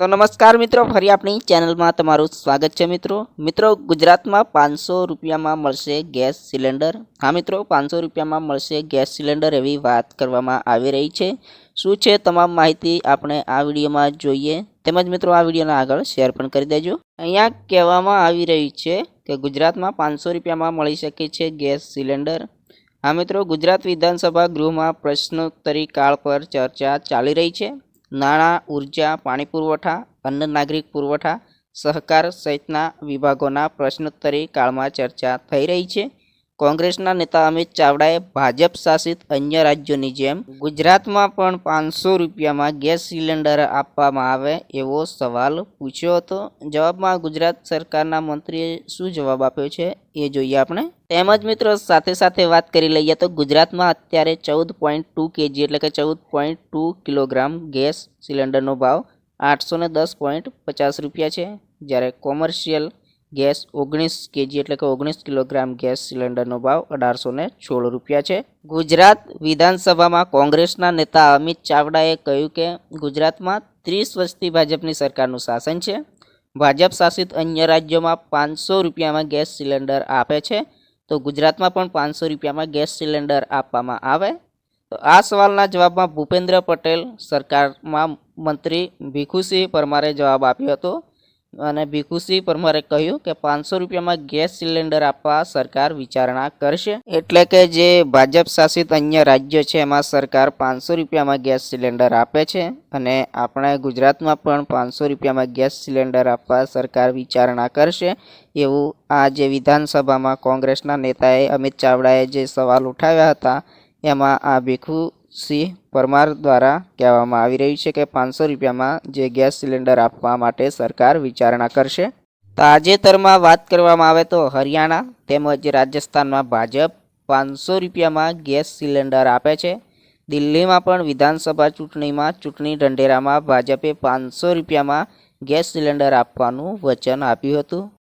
તો નમસ્કાર મિત્રો, ફરી આપણી ચેનલમાં તમારું સ્વાગત છે મિત્રો. મિત્રો, ગુજરાતમાં પાંચસો રૂપિયામાં મળશે ગેસ સિલિન્ડર. હા મિત્રો, પાંચસો રૂપિયામાં મળશે ગેસ સિલિન્ડર એવી વાત કરવામાં આવી રહી છે. શું છે તમામ માહિતી આપણે આ વિડીયોમાં જોઈએ. તેમજ મિત્રો, આ વિડીયોના આગળ શેર પણ કરી દેજો. અહીંયા કહેવામાં આવી રહ્યું છે કે ગુજરાતમાં પાંચસો રૂપિયામાં મળી શકે છે ગેસ સિલિન્ડર. હા મિત્રો, ગુજરાત વિધાનસભા ગૃહમાં પ્રશ્નોત્તરી કાળ પર ચર્ચા ચાલી રહી છે. નાણાં, ઊર્જા, પાણી પુરવઠા અન્ન નાગરિક પુરવઠા સહકાર સહિતના વિભાગોના પ્રશ્નોત્તરી કાળમાં ચર્ચા થઈ રહી છે. કોંગ્રેસના નેતા અમિત ચાવડાએ ભાજપ શાસિત અન્ય રાજ્યોની જેમ ગુજરાતમાં પણ પાંચસો રૂપિયામાં ગેસ સિલિન્ડર આપવામાં આવે એવો સવાલ પૂછ્યો હતો. જવાબમાં ગુજરાત સરકારના મંત્રીએ શું જવાબ આપ્યો છે એ જોઈએ આપણે. તેમજ મિત્રો, સાથે સાથે વાત કરી લઈએ તો ગુજરાતમાં અત્યારે ચૌદ પોઈન્ટ ટુ કેજી એટલે કે ચૌદ પોઈન્ટ ટુ કિલોગ્રામ ગેસ સિલિન્ડરનો ભાવ આઠસો દસ પોઈન્ટ પચાસ રૂપિયા છે. જ્યારે કોમર્શિયલ ગેસ ઓગણીસ કેજી એટલે કે ઓગણીસ કિલોગ્રામ ગેસ સિલિન્ડરનો ભાવ અઢારસો ને સોળ રૂપિયા છે. ગુજરાત વિધાનસભામાં કોંગ્રેસના નેતા અમિત ચાવડાએ કહ્યું કે ગુજરાતમાં ત્રીસ વર્ષથી ભાજપની સરકારનું શાસન છે. ભાજપ શાસિત અન્ય રાજ્યોમાં પાંચસો રૂપિયામાં ગેસ સિલિન્ડર આપે છે. તો ગુજરાતમાં પણ પાંચસો રૂપિયામાં ગેસ સિલિન્ડર આપવામાં આવે? તો આ સવાલના જવાબમાં ભૂપેન્દ્ર પટેલ સરકારમાં મંત્રી ભીખુસિંહ પરમારે જવાબ આપ્યો હતો. અને ભીખુસિંહ પરમારે કહ્યું કે પાંચસો રૂપિયામાં ગેસ સિલિન્ડર આપવા સરકાર વિચારણા કરશે. એટલે કે જે ભાજપ શાસિત અન્ય રાજ્યો છે, એમાં સરકાર પાંચસો રૂપિયામાં ગેસ સિલિન્ડર આપે છે અને આપણે ગુજરાતમાં પણ પાંચસો રૂપિયામાં ગેસ સિલિન્ડર આપવા સરકાર વિચારણા કરશે એવું આ જે વિધાનસભામાં કોંગ્રેસના નેતાએ અમિત ચાવડાએ જે સવાલ ઉઠાવ્યા હતા, એમાં આ ભીખુસિંહ પરમાર દ્વારા કહેવામાં આવી રહ્યું છે કે પાંચસો રૂપિયામાં જે ગેસ સિલિન્ડર આપવા માટે સરકાર વિચારણા કરશે. તાજેતરમાં વાત કરવામાં આવે તો હરિયાણા તેમજ રાજસ્થાનમાં ભાજપ પાંચસો રૂપિયામાં ગેસ સિલિન્ડર આપે છે. દિલ્હીમાં પણ વિધાનસભા ચૂંટણીમાં ચૂંટણી ઢંઢેરામાં ભાજપે પાંચસો રૂપિયામાં ગેસ સિલિન્ડર આપવાનું વચન આપ્યું હતું.